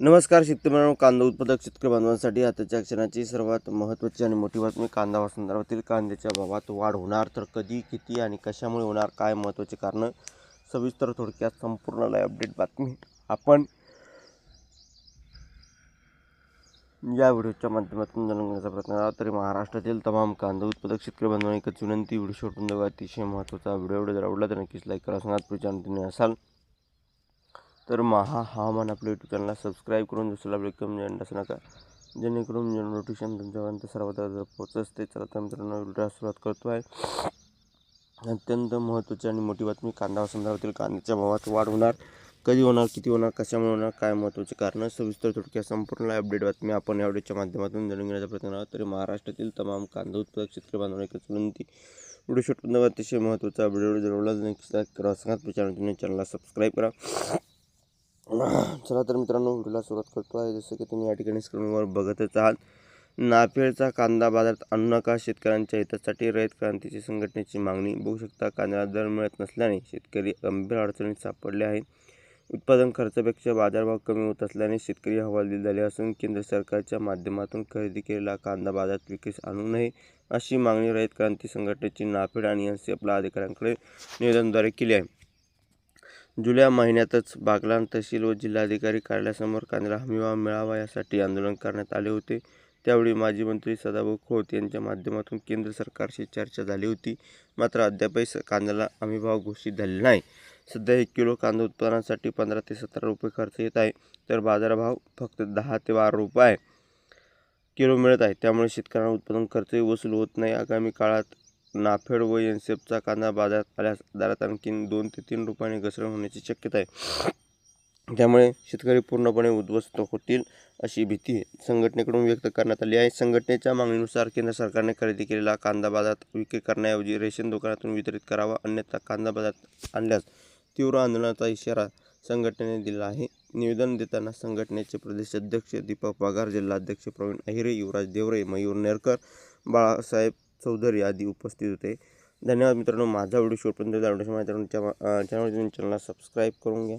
नमस्कार शेतकरी मित्रांनो कांदा उत्पादक शेतकरी बांधवांसाठी आताच्या क्षणाची सर्वात महत्त्वाची आणि मोठी बातमी कांदा व संदर्भातील कांद्याच्या भावात वाढ होणार तर कधी किती आणि कशामुळे होणार काय महत्त्वाचे कारणं? सविस्तर थोडक्यात संपूर्ण लाईव्ह अपडेट बातमी. आपण या व्हिडिओच्या माध्यमातून जाणून घेण्याचा प्रयत्न करा तरी महाराष्ट्रातील तमाम कांदा उत्पादक शेतकरी बांधवांनी एकच विनंती व्हिडिओ शेवटून जाऊ अतिशय महत्त्वाचा व्हिडिओ व्हिडिओ जर आवडला तर नक्कीच लाईक करा. सांगा पुढच्या तुम्ही असाल तर महा हवामान आपल्या यूट्यूब चॅनलला सबस्क्राईब करून दुसऱ्याला वेलकम जॉईन असू नका जेणेकरून म्हणजे नोटिफिकेशन तुमच्यापर्यंत सर्वात अगोदर पोहोचत ते चला तर मित्रांनो व्हिडिओ सुरुवात करतो आहे अत्यंत महत्त्वाची आणि मोठी बातमी कांदा संदर्भातील कांद्याच्या भावात वाढ होणार. कधी होणार किती होणार कशामुळे होणार काय महत्त्वाचे कारण? सविस्तर थोडक्यात संपूर्ण अपडेट बातमी आपण या व्हिडिओच्या माध्यमातून जाणून घेण्याचा प्रयत्न करा तरी महाराष्ट्रातील तमाम कांदा उत्पादक शेतकरी बांधवांना एकच विनंती व्हिडिओ शूट अतिशय महत्त्वाचा व्हिडिओ जर आवडला करा सांगा चॅनलला सबस्क्राईब करा. चला तर मित्रांनो व्हिडिओला सुरुवात करतो आहे. जसं की तुम्ही या ठिकाणी स्क्रीनवर बघतच आहात नाफेडचा कांदा बाजारात आणू नका. शेतकऱ्यांच्या हितासाठी रयत क्रांतीची संघटनेची मागणी. बघू शकता कांद्याला दर मिळत नसल्याने शेतकरी गंभीर अडचणीत सापडले आहेत. उत्पादन खर्चापेक्षा बाजारभाव कमी होत असल्याने शेतकरी हवालदिल झाले असून केंद्र सरकारच्या माध्यमातून खरेदी केलेला कांदा बाजारात विक्रीस आणू नये अशी मागणी रयत क्रांती संघटनेची नाफेड आणि एन सी अधिकाऱ्यांकडे निवेदनाद्वारे केली आहे. जुलै महिन्यातच बागलाण तहसील व जिल्हाधिकारी कार्यालयासमोर कांद्याला हमीभाव मिळावा यासाठी आंदोलन करण्यात आले होते. त्यावेळी माजी मंत्री सदाभाऊ खोत यांच्या माध्यमातून केंद्र सरकारशी चर्चा झाली होती. मात्र अद्यापही स कांद्याला हमीभाव घोषित झाले नाही. सध्या एक किलो कांदा उत्पादनासाठी पंधरा ते सतरा रुपये खर्च येत आहे. तर बाजारभाव फक्त दहा ते बारा रुपये किलो मिळत आहे. त्यामुळे शेतकऱ्यांना उत्पादन खर्चही वसूल होत नाही. आगामी काळात नाफेड व एनसेफचा कांदा बाजारात आल्यास दरात आणखी दोन ते तीन रुपयांनी घसरण होण्याची शक्यता आहे. त्यामुळे शेतकरी पूर्णपणे उद्ध्वस्त होतील अशी भीती संघटनेकडून व्यक्त करण्यात आली आहे. संघटनेच्या मागणीनुसार केंद्र सरकारने खरेदी केलेला कांदा बाजारात विक्री करण्याऐवजी रेशन दुकानातून वितरित करावा अन्यथा कांदा बाजारात आणल्यास तीव्र आंदोलनाचा इशारा संघटनेने दिला आहे. निवेदन देताना संघटनेचे प्रदेश अध्यक्ष दीपक पगार जिल्हाध्यक्ष प्रवीण अहिरे युवराज देवरे मयूर नेरकर बाळासाहेब चौधरी आदी उपस्थित होते. धन्यवाद मित्रांनो माझा व्हिडिओ शेवटपर्यंत आवडतो मित्रांनो चॅनल चॅनलला सबस्क्राईब करून घ्या.